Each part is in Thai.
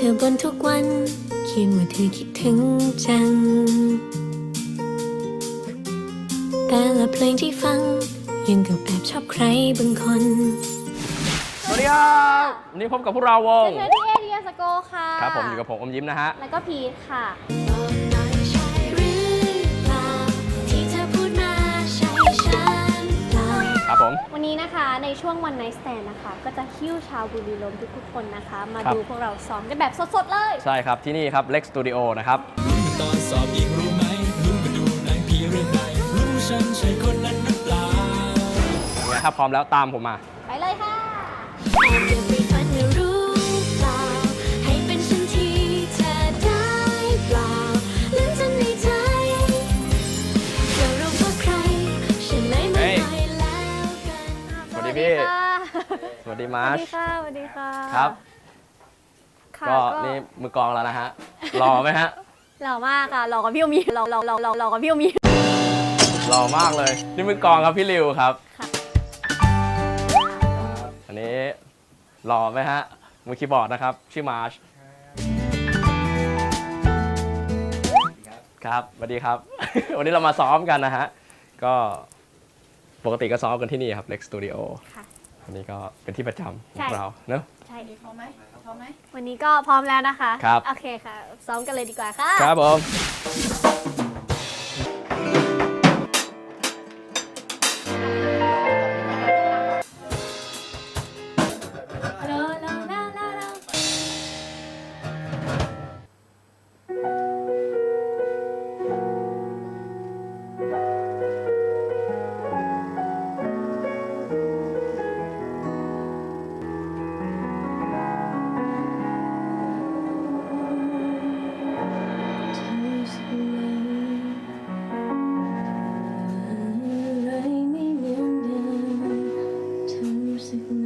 เธอบนทุกวัน เขียนว่าเธอคิดถึงจัง แต่ละเพลงที่ฟัง ยังกับแอบชอบใครบางคน สวัสดีครับวันนี้พบกับพวกเราวงเชิญที่เอเดียสโกค่ะ ครับผมอยู่กับผมอมยิ้มนะฮะ แล้วก็พีทค่ะ ช่วงวันไน t ์ t แ n d นะคะ ก็จะหิ้วชาวบุรีรัมย์ทุกๆคนนะคะ มาครับ ดูพวกเราซ้อมกันแบบสดๆเลย ใช่ครับที่นี่ครับ Lex Studio นะครับลุ้นกันตอนสอบอีกรู้ไหมลุ้นมาดูหนังผีเรื่องใดรู้ฉันใช่คนนั้นหรือเปล่าเนี่ยถ้าพร้อมแล้วตามผมมา ไปเลยค่ะแอบเก็บไปฝันนะ วัสดีสมาวัร์สชดีค่ะสวัสดีค่ะครับ ค่ะก็นี่มือกลองแล้วนะฮะรอไหมฮะหล่อมากค่ะหล่อกว่าพี่โอมีหล่อหล่อหล่อหล่อหล่อกว่าพี่โอมีรอมากเลย นี่มือกลองครับพี่ริวครับ ค่ะอันนี้รอไหมฮะมือคีย์บอร์ดนะครับ ชื่อมาร์ชครับสวัสดีครับ วันนี้เรามาซ้อมกันนะฮะ ก็ปกติก็ซ้อมกันที่นี่ครับ Lex Studio ค่ะ อันนี้ก็เป็นที่ประจำขใช่ องเราเนอะ ใช่พร้อมไหมพร้อมไหมวันนี้ก็พร้อมแล้วนะคะ ครับ โอเคค่ะ ซ้อมกันเลยดีกว่าค่ะ ครับผม obstacle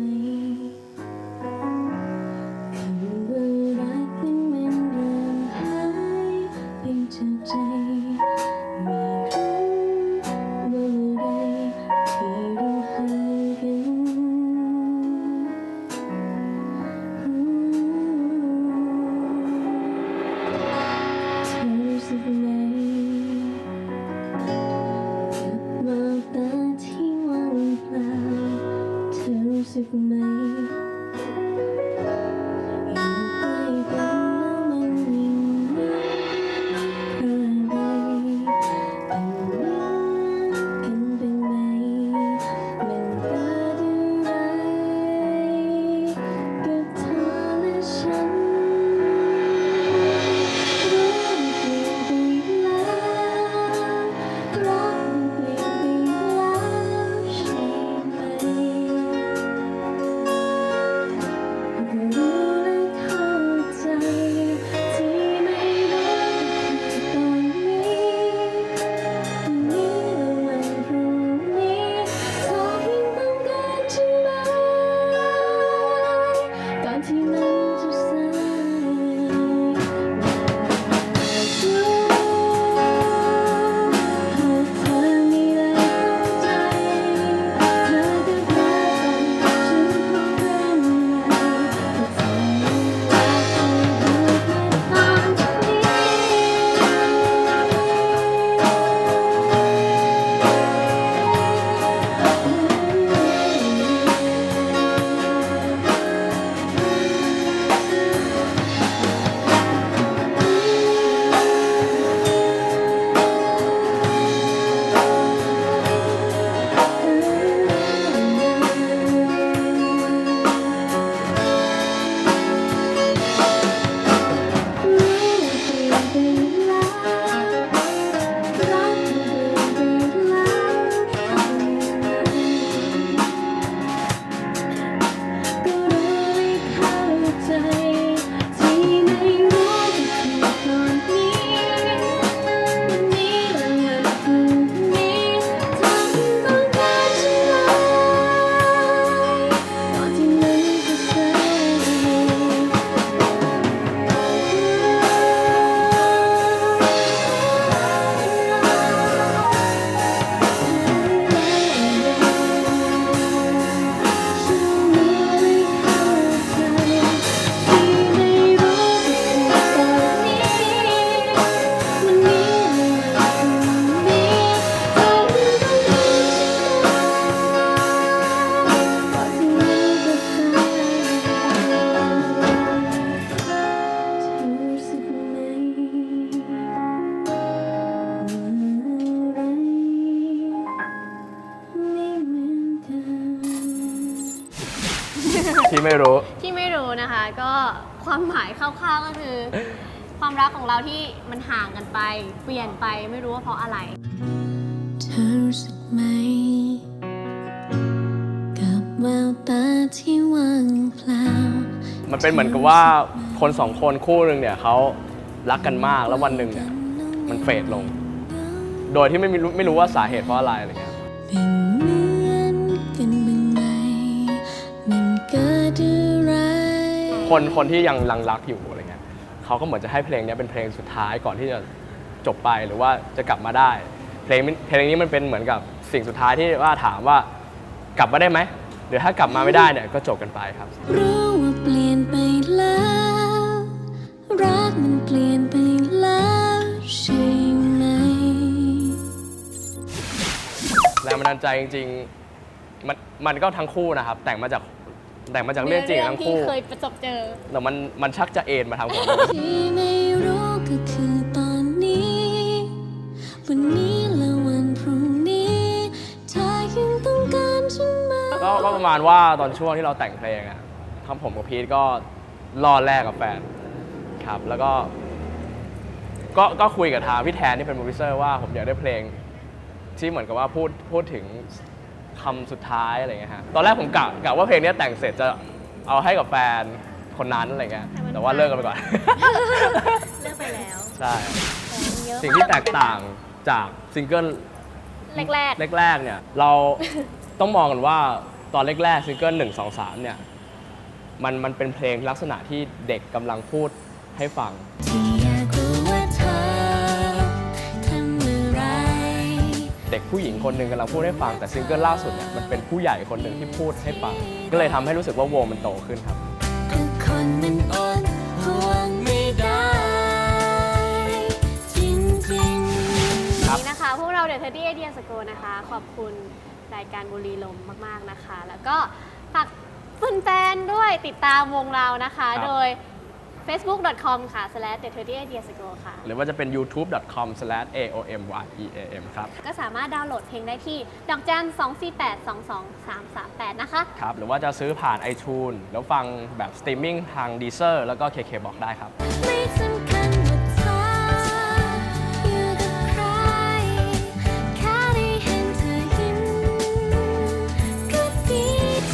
ที่ไม่รู้ ที่ไม่รู้นะคะ ก็ความหมายคร่าวๆก็คือ ความรักของเราที่มันห่างกันไป เปลี่ยนไปไม่รู้ว่าเพราะอะไรเธอรู้สึกไหม กับแววตาที่ว่างเปล่า มันเป็นเหมือนกับว่าคนสองคนคู่หนึ่งเนี่ยเขารักกันมากแล้ววันหนึ่งเนี่ยมันเฟดลง โดยที่ไม่รู้ไม่รู้ว่าสาเหตุเพราะอะไรอะไรเงี้ย คนคนที่ยังรังรักอยู่อะไรเงี้ยเขาก็เหมือนจะให้เพลงเนี้ยเป็นเพลงสุดท้ายก่อนที่จะจบไปหรือว่าจะกลับมาได้ เพลงนี้เพลงนี้มันเป็นเหมือนกับสิ่งสุดท้ายที่ว่าถามว่ากลับมาได้ไหมหรือถ้ากลับมาไม่ได้เนี่ยก็จบกันไปครับรู้ว่าเปลี่ยนไปแล้วรักมันเปลี่ยนไปแล้วใช่ไหมแรงบันดาลใจจริงๆมันมันก็ทั้งคู่นะครับแต่งมาจาก แต่งมาจากเรื่องจริงทั้งคู่ที่เคยประสบเจอ แต่มันมันชักจะเอ็นมาทางผมที่ไม่รู้ก็คือตอนนี้วันนี้และวันพรุ่งนี้เธอยังต้องการฉันไหมก็ก็ประมาณว่าตอนช่วงที่เราแต่งเพลงอะทั้งผมกับพีทก็ล่อแรกกับแฟนครับ แล้วก็ ก็ก็คุยกับทางพี่แทนที่เป็นโปรดิวเซอร์ว่าผมอยากได้เพลงที่เหมือนกับว่าพูดพูดถึง คำสุดท้ายอะไรเงี้ยฮะตอนแรกผมกะกะว่าเพลงเนี้ยแต่งเสร็จจะเอาให้กับแฟนคนนั้นอะไรเงี้ยให้มันแต่ว่าเลิกกันไปก่อน เลิกไปแล้วใช่เยอะสิ่งที่แตกต่างจากซิงเกิลแรกแรกๆเนี่ยเราต้องมองกันว่าตอนแรกๆซิงเกิลหนึ่งสองสามเนี่ยมันมันเป็นเพลงลักษณะที่เด็กกำลังพูดให้ฟัง เด็กผู้หญิงคนหนึ่งกำลังพูดให้ฟังแต่ซิงเกิลล่าสุดเนี่ยมันเป็นผู้ใหญ่คนหนึ่งที่พูดให้ฟัง ก็เลยทำให้รู้สึกว่าวงมันโตขึ้นครับ ทุกคนมันอดห่วงไม่ได้ จริงๆครับๆนี้นะคะ พวกเราเดอะเทอร์ตี้ไอเดียสโกนะคะ ขอบคุณรายการบุรีลมมาก ๆ นะคะ แล้วก็ฝากแฟนๆด้วยติดตามวงเรานะคะ ครับ โดย facebook.com ค่ะ slash the 30 ideas ago ค่ะ หรือว่าจะเป็น youtube.com/aomyeam ครับ ก็สามารถดาวน์โหลดเพลงได้ที่ ดอกจัน 248 22 338 นะคะ ครับ หรือว่าจะซื้อผ่าน iTunes แล้วฟังแบบสตรีมมิ่งทาง Deezer แล้วก็ KKBox ได้ครับ ไม่สำคัญว่าเธออยู่กับใคร แค่ได้เห็นเธอยิ้มก็ดี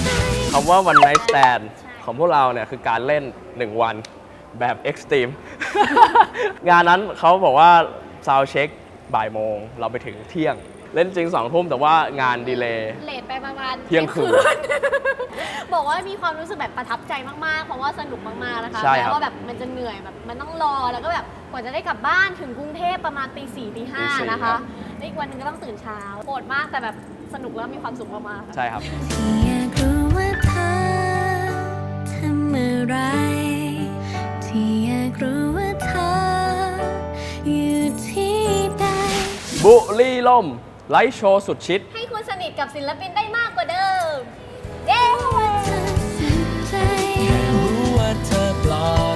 ใจ คำว่า one night stand ของพวกเราเนี่ยคือการเล่น 1 วัน แบบ extreme งานนั้นเขาบอกว่า sound check บ่ายโมง เราไปถึงเที่ยง เล่นจริง2ทุ่มแต่ว่างานดีเลย์ เลทไปประมาณเที่ยงคืน บอกว่ามีความรู้สึกแบบประทับใจมากๆ เพราะว่าสนุกมากๆนะคะใช่ครับแม้ว่าแบบมันจะเหนื่อยแบบมันต้องรอแล้วก็แบบกว่าจะได้กลับบ้านถึงกรุงเทพประมาณตีสี่ตีห้าตีสี่นะครัคะบ แล้วอีกวันหนึงก็ต้องตื่นเช้าโหดมากแต่แบบสนุกแล้วมีความสุขมากๆค่ะ ใช่ครับที่อยากรู้ว่าเธอทำอะไร ลี่ล่ม ไลฟ์โชว์สุดชิด ให้คุณสนิทกับศิลปินได้มากกว่าเดิม เย้ รู้ว่ด